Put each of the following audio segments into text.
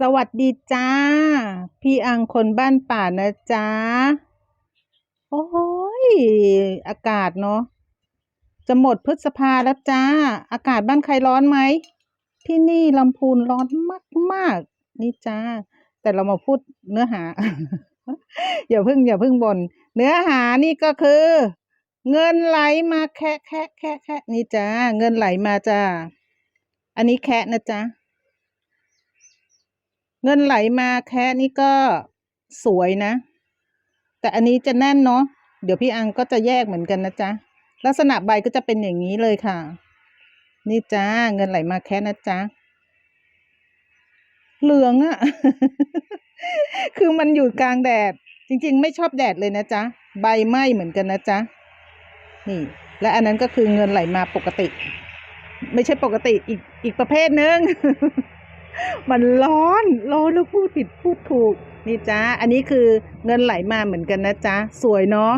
สวัสดีจ้า พี่อังคนบ้านป่านะจ๊ะโอ้ยอากาศเนาะจะหมดพฤษภาแล้วจ้า อากาศบ้านใครร้อนไหม ที่นี่ลำพูนร้อนมากๆ นี่จ้า แต่เรามาพูดเนื้อหา อย่าพิ่งอย่าพิ่งบน่นเนื้อหานี่ก็คือ เงินไหลมาแคะแคะแคะแคะนี่จ้า เงินไหลมาจ้า อันนี้แคะนะจ๊ะ เงินไหลมาแค่นี้ก็สวยนะ แต่อันนี้จะแน่นเนาะเดี๋ยวพี่อังก็จะแยกเหมือนกันนะจ๊ะลักษณะใบก็จะเป็นอย่างนี้เลยค่ะ นี่จ้าเงินไหลมาแค่นะจ๊ะเหลืองอะคือมันอยู่กลางแดด จริง ๆ ไม่ชอบแดดเลยนะจ๊ะใบไหม้เหมือนกันนะจ๊ะนี่ และอันนั้นก็คือเงินไหลมาปกติ ไม่ใช่ปกติอีกอีกประเภทหนึ่ง มันร้อนร้อนแล้วพูดผิดพูดถูก นี่จ้าอันนี้คือเงินไหลมาเหมือนกันนะจ๊ะสวยเนาะ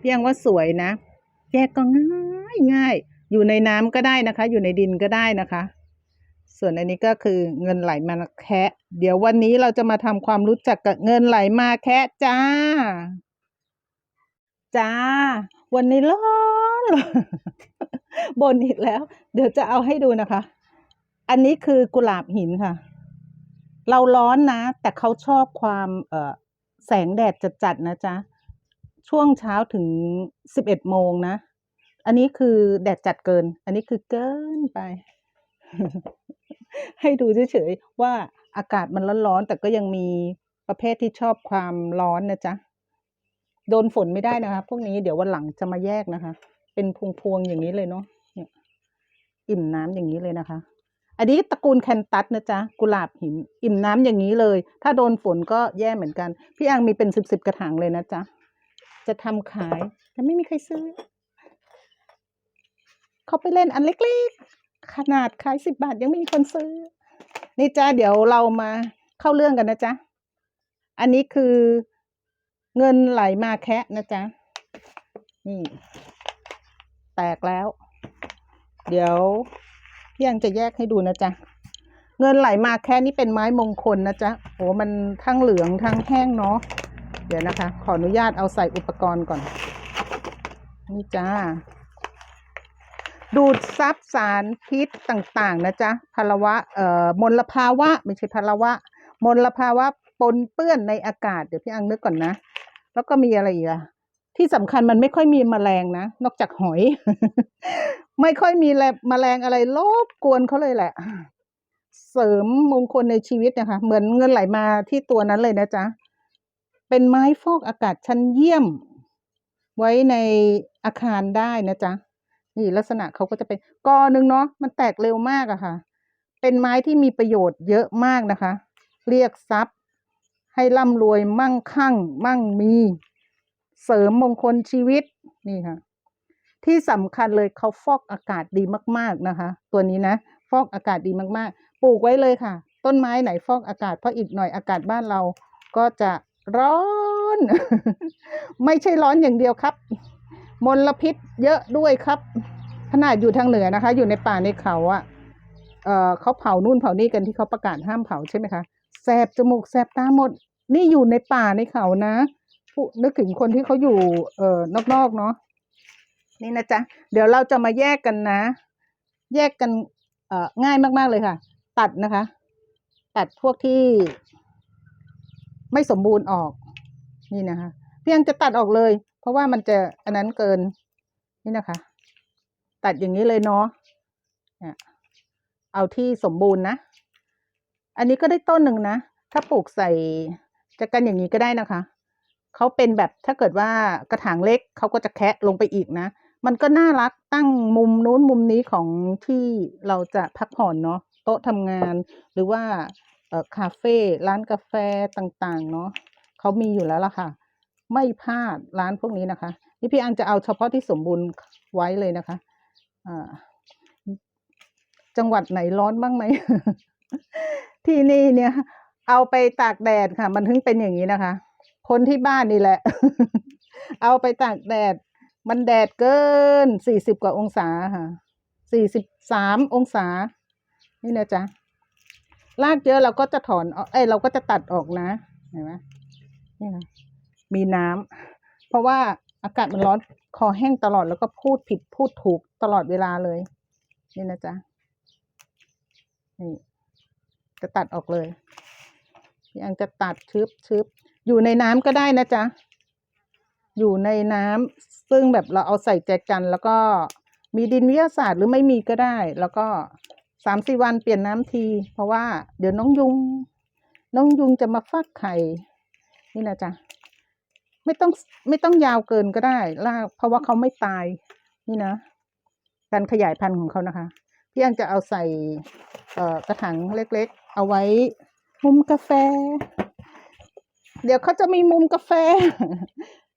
พี่ยังว่าสวยนะ แยกก็ง่ายง่าย อยู่ในน้ำก็ได้นะคะ อยู่ในดินก็ได้นะคะ ส่วนอันนี้ก็คือเงินไหลมาแคะ เดี๋ยววันนี้เราจะมาทำความรู้จักกับเงินไหลมาแคะจ้า จ้า วันนี้ร้อนบนอีกแล้ว เดี๋ยวจะเอาให้ดูนะคะ อันนี้คือกุหลาบหินค่ะ เราร้อนนะ แต่เขาชอบความเอ่อแสงแดดจัดๆนะจ๊ะ ช่วงเช้าถึงสิบเอ็ดโมงนะ อันนี้คือแดดจัดเกิน อันนี้คือเกินไป ให้ดูเฉยๆว่าอากาศมันร้อนๆแต่ก็ยังมีประเภทที่ชอบความร้อนนะจ๊ะ โดนฝนไม่ได้นะคะ พวกนี้เดี๋ยววันหลังจะมาแยกนะคะ เป็นพวงๆอย่างนี้เลยเนาะ อิ่มน้ำอย่างนี้เลยนะคะ อันนี้ตระกูลแคนตัสนะจ๊ะกุหลาบหิน อิ่มน้ำอย่างนี้เลย ถ้าโดนฝนก็แย่เหมือนกัน พี่อังมีเป็นสิบสิบกระถางเลยนะจ๊ะจะทำขายแต่ไม่มีใครซื้อ เขาไปเล่นอันเล็กๆ ขนาดขายสิบบาทยังไม่มีคนซื้อ นี่จ้าเดี๋ยวเรามาเข้าเรื่องกันนะจ๊ะ อันนี้คือเงินไหลมาแคะนะจ๊ะ นี่ แตกแล้ว เดี๋ยว พี่ยังจะแยกให้ดูนะจ๊ะ เงินไหลมาแค่นี้เป็นไม้มงคลนะจ๊ะโอ้มันทั้งเหลืองทั้งแห้งเนาะ เดี๋ยวนะคะ ขออนุญาตเอาใส่อุปกรณ์ก่อน นี่จ้า ดูดซับสารพิษต่างๆ นะจ๊ะพลวะ เอ่อ มลภาวะ ไม่ใช่พลวะ มลภาวะปนเปื้อนในอากาศ เดี๋ยวพี่อังนึกก่อนนะ แล้วก็มีอะไรอีกอะ ที่สำคัญมันไม่ค่อยมีแมลงนะ นอกจากหอย ไม่ค่อยมีแมลงอะไรรบกวนเขาเลยแหละ เสริมมงคลในชีวิตนะคะ เหมือนเงินไหลมาที่ตัวนั้นเลยนะจ๊ะ เป็นไม้ฟอกอากาศชั้นเยี่ยม ไว้ในอาคารได้นะจ๊ะ นี่ลักษณะเขาก็จะเป็นกอหนึ่งเนาะมันแตกเร็วมากอะค่ะ เป็นไม้ที่มีประโยชน์เยอะมากนะคะ เรียกทรัพย์ ให้ร่ำรวยมั่งคั่ง มั่งมี เสริมมงคลชีวิตนี่ค่ะ ที่สำคัญเลยเขาฟอกอากาศดีมาก ๆนะคะ ตัวนี้นะฟอกอากาศดีมากๆ ปลูกไว้เลยค่ะ ต้นไม้ไหนฟอกอากาศเพราะอีกหน่อยอากาศบ้านเราก็จะร้อน ไม่ใช่ร้อนอย่างเดียวครับ มลพิษเยอะด้วยครับ ขนาดอยู่ทางเหนือนะคะ อยู่ในป่าในเขาอะ่ะเออเขาเผานู่นเผานี่กันที่เขาประกาศห้ามเผาใช่ไหมคะแสบจมูกแสบตาหมด นี่อยู่ในป่าในเขานะ ผู้นึกถึงคนที่เขาอยู่ เอ่อนอกๆเนาะนี่นะจ๊ะเดี๋ยวเราจะมาแยกกันนะ แยกกัน เอ่อง่ายมาก ๆ เลยค่ะ ตัดนะคะ ตัดพวกที่ ไม่สมบูรณ์ออก นี่นะคะ เพียงจะตัดออกเลย เพราะว่ามันจะอันนั้นเกิน นี่นะคะ ตัดอย่างนี้เลยเนาะเอาที่สมบูรณ์นะ อันนี้ก็ได้ต้นหนึ่งนะ ถ้าปลูกใส่จะกันอย่างนี้ก็ได้นะคะ เขาเป็นแบบถ้าเกิดว่ากระถางเล็กเขาก็จะแคะลงไปอีกนะ มันก็น่ารักตั้งมุมนู้นมุมนี้ของที่เราจะพักผ่อนเนาะโต๊ะทำงาน หรือว่าคาเฟ่ร้านกาแฟต่างๆ เนาะเขามีอยู่แล้วล่ะค่ะ ไม่พลาดร้านพวกนี้นะคะ นี่พี่อังจะเอาเฉพาะที่สมบูรณ์ไว้เลยนะคะอ่าจังหวัดไหนร้อนบ้างไหมที่นี่เนี่ย เอาไปตากแดดค่ะ มันถึงเป็นอย่างนี้นะคะ คนที่บ้านนี่แหละ เอาไปตากแดด มันแดดเกินสี่สิบกว่าองศาค่ะสี่สิบสามองศา นี่นะจ๊ะรากเยอะเราก็จะถอนออกเอ้ยเราก็จะตัดออกนะเห็นไหมนี่นะมีน้ำเพราะว่าอากาศมันร้อนคอแห้งตลอดแล้วก็พูดผิดพูดถูกตลอดเวลาเลย นี่นะจ๊ะนี่จะตัดออกเลยพี่อังจะตัดชึบชึบ อยู่ในน้ำก็ได้นะจ๊ะ อยู่ในน้ำซึ่งแบบเราเอาใส่แจกันแล้วก็มีดินวิทยาศาสตร์หรือไม่มีก็ได้ แล้วก็สามสี่วันเปลี่ยนน้ำที เพราะว่าเดี๋ยวน้องยุง น้องยุงจะมาฟักไข่ นี่นะจ๊ะ ไม่ต้องไม่ต้องยาวเกินก็ได้ลากเพราะว่าเขาไม่ตาย นี่นะ การขยายพันธุ์ของเขานะคะ พี่อันจะเอาใส่กระถางเล็ก ๆ เอาไว้มุมกาแฟ เดี๋ยวเขาจะมีมุมกาแฟ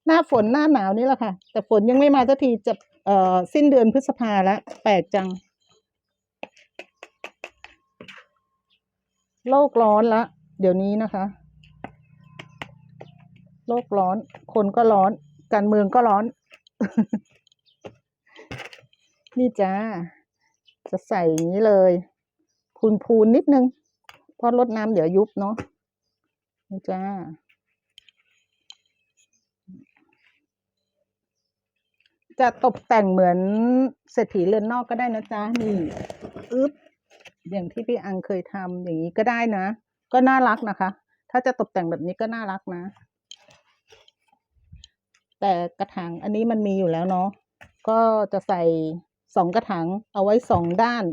หน้าฝนหน้าหนาวนี่แหละค่ะ แต่ฝนยังไม่มาสักทีจะเอ่อสิ้นเดือนพฤษภาแล้วแปลกจัง โลกร้อนละ เดี๋ยวนี้นะคะ โลกร้อน คนก็ร้อน การเมืองก็ร้อน นี่จ้า จะใส่อย่างนี้เลย พูนพูนๆนิดนึง เพราะรดน้ำเดี๋ยวยุบเนาะ นี่จ้า จะตกแต่งเหมือนเศรษฐีเรือนนอกก็ได้นะจ๊ะนี่อึ๊บอย่างที่พี่อังเคยทำอย่างนี้ก็ได้นะ ก็น่ารักนะคะ ถ้าจะตกแต่งแบบนี้ก็น่ารักนะ แต่กระถางอันนี้มันมีอยู่แล้วเนาะก็จะใส่สองกระถางเอาไว้สองด้าน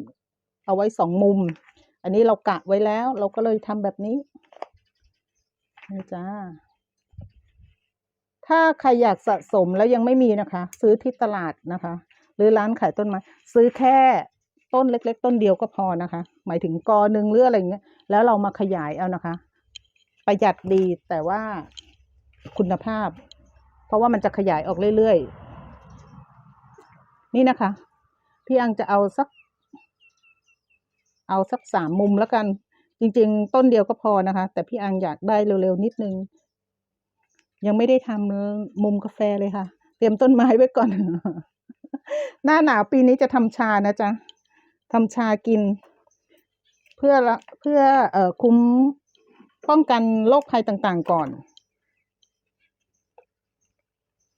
เอาไว้สองมุม อันนี้เรากะไว้แล้ว เราก็เลยทำแบบนี้นี่จ้า ถ้าใครอยากสะสมแล้วยังไม่มีนะคะ ซื้อที่ตลาดนะคะ หรือร้านขายต้นไม้ซื้อแค่ต้นเล็ก ๆ ต้นเดียวก็พอนะคะ หมายถึงกอหนึ่งหรืออะไรเงี้ย แล้วเรามาขยายเอานะคะ ประหยัดดีแต่ว่าคุณภาพ เพราะว่ามันจะขยายออกเรื่อยๆ นี่นะคะ พี่อังจะเอาสัก เอาสักสามมุมแล้วกัน จริง ๆ ต้นเดียวก็พอนะคะ แต่พี่อังอยากได้เร็วๆนิดนึง ยังไม่ได้ทำมุมกาแฟเลยค่ะ เตรียมต้นไม้ไว้ก่อน หน้าหนาวปีนี้จะทำชานะจ๊ะทำชากิน เพื่อเพื่อเอ่อคุ้มป้องกันโรคภัยต่างๆก่อน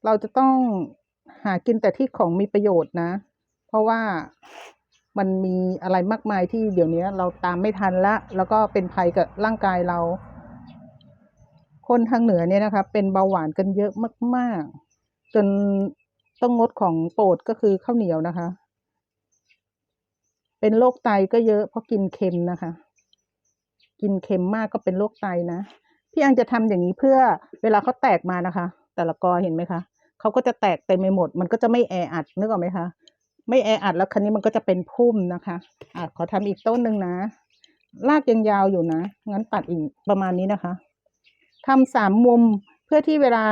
เราจะต้องหากินแต่ที่ของมีประโยชน์นะ เพราะว่ามันมีอะไรมากมายที่เดี๋ยวนี้เราตามไม่ทันละ แล้วก็เป็นภัยกับร่างกายเรา คนทางเหนือเนี่ยนะคะ เป็นเบาหวานกันเยอะมาก ๆ จนต้องงดของโปรดก็คือข้าวเหนียวนะคะ เป็นโรคไตก็เยอะเพราะกินเค็มนะคะ กินเค็มมากก็เป็นโรคไตนะพี่อังจะทำอย่างนี้เพื่อเวลาเขาแตกมานะคะ แต่ละกอเห็นไหมคะเขาก็จะแตกเต็มไปหมด มันก็จะไม่แออัดนึกออกไหมคะไม่แออัดแล้วคันนี้มันก็จะเป็นพุ่มนะคะอะขอทำอีกต้นหนึ่งนะรากยังยาวอยู่นะงั้นตัดอีกประมาณนี้นะคะ ทำสามมุมเพื่อที่เวลา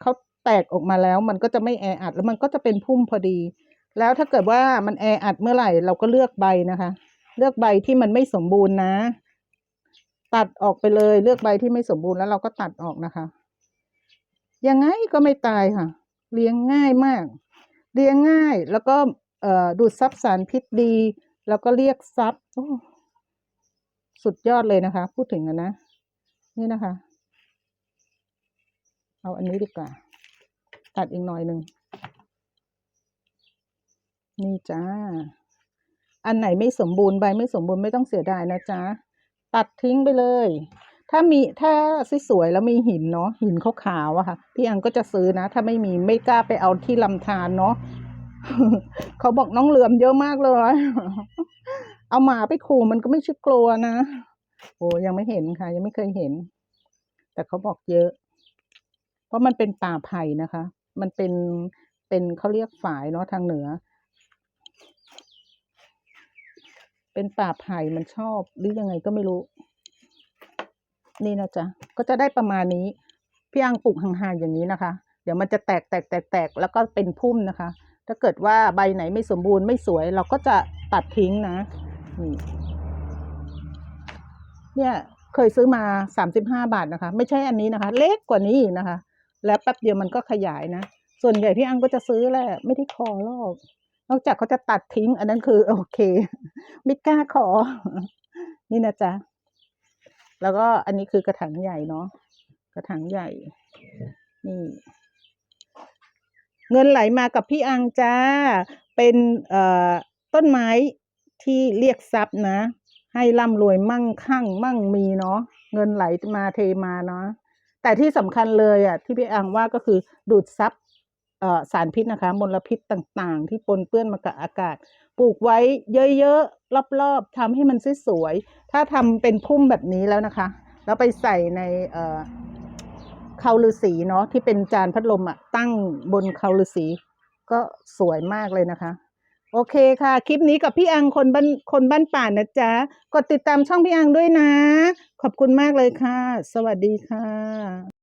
เขาแตกออกมาแล้ว มันก็จะไม่แออัดแล้วมันก็จะเป็นพุ่มพอดี แล้วถ้าเกิดว่ามันแออัดเมื่อไหร่ เราก็เลือกใบนะคะ เลือกใบที่มันไม่สมบูรณ์นะ ตัดออกไปเลยเลือกใบที่ไม่สมบูรณ์แล้วเราก็ตัดออกนะคะ ยังไงก็ไม่ตายค่ะ เลี้ยงง่ายมาก เลี้ยงง่ายแล้วก็ดูดซับสารพิษดี แล้วก็เรียกซับสุดยอดเลยนะคะ พูดถึงอะนะ นี่นะคะ เอาอันนี้ดีกว่า ตัดอีกหน่อยหนึ่ง นี่จ้า อันไหนไม่สมบูรณ์ใบไม่สมบูรณ์ไม่ต้องเสียดายนะจ๊ะ ตัดทิ้งไปเลย ถ้ามีถ้าสวยๆแล้วมีหินเนาะหินขาวๆอะค่ะ พี่อังก็จะซื้อนะ ถ้าไม่มีไม่กล้าไปเอาที่ลำธารเนาะเขาบอกน้องเหลือมเยอะมากเลย เอาหมาไปขู่มันก็ไม่ใช่กลัวนะ โอ้ยังไม่เห็นค่ะ ยังไม่เคยเห็น แต่เขาบอกเยอะ เพราะมันเป็นป่าไผ่นะคะ มันเป็นเป็นเขาเรียกฝายเนาะทางเหนือ เป็นป่าไผ่มันชอบหรือยังไงก็ไม่รู้ นี่นะจ๊ะก็จะได้ประมาณนี้พี่อังปลูกห่างๆอย่างนี้นะคะ เดี๋ยวมันจะแตกแตกแตกแตกแล้วก็เป็นพุ่มนะคะ ถ้าเกิดว่าใบไหนไม่สมบูรณ์ไม่สวย เราก็จะตัดทิ้งนะนี่เนี่ยเคยซื้อมาสามสิบห้าบาทนะคะ ไม่ใช่อันนี้นะคะ เล็กกว่านี้นะคะ แล้วแป๊บเดียวมันก็ขยายนะ ส่วนใหญ่พี่อังก็จะซื้อแหละไม่ได้ขอหรอกนอกจากเขาจะตัดทิ้ง อันนั้นคือ โอเค ไม่กล้าขอ นี่นะจ๊ะ แล้วก็อันนี้คือกระถางใหญ่เนาะกระถางใหญ่ นี่ เงินไหลมากับพี่อังจ้า เป็นเอ่อต้นไม้ที่เรียกทรัพย์นะ ให้ร่ำรวยมั่งคั่ง มั่งมีเนาะเงินไหลมาเทมาเนาะ แต่ที่สำคัญเลยอะที่พี่อังว่าก็คือดูดซับสารพิษนะคะ มลพิษต่างๆ ที่ปนเปื้อนมากับอากาศ ปลูกไว้เยอะๆรอบๆทำให้มันสวยๆถ้าทำเป็นพุ่มแบบนี้แล้วนะคะ แล้วไปใส่ในเอ่อเคาลือสีเนาะที่เป็นจานพัดลมอะตั้งบนเคาลือสีก็สวยมากเลยนะคะ โอเคค่ะ คลิปนี้กับพี่อังคนบ้านคนบ้านป่านนะจ๊ะ กดติดตามช่องพี่อังด้วยนะ ขอบคุณมากเลยค่ะ สวัสดีค่ะ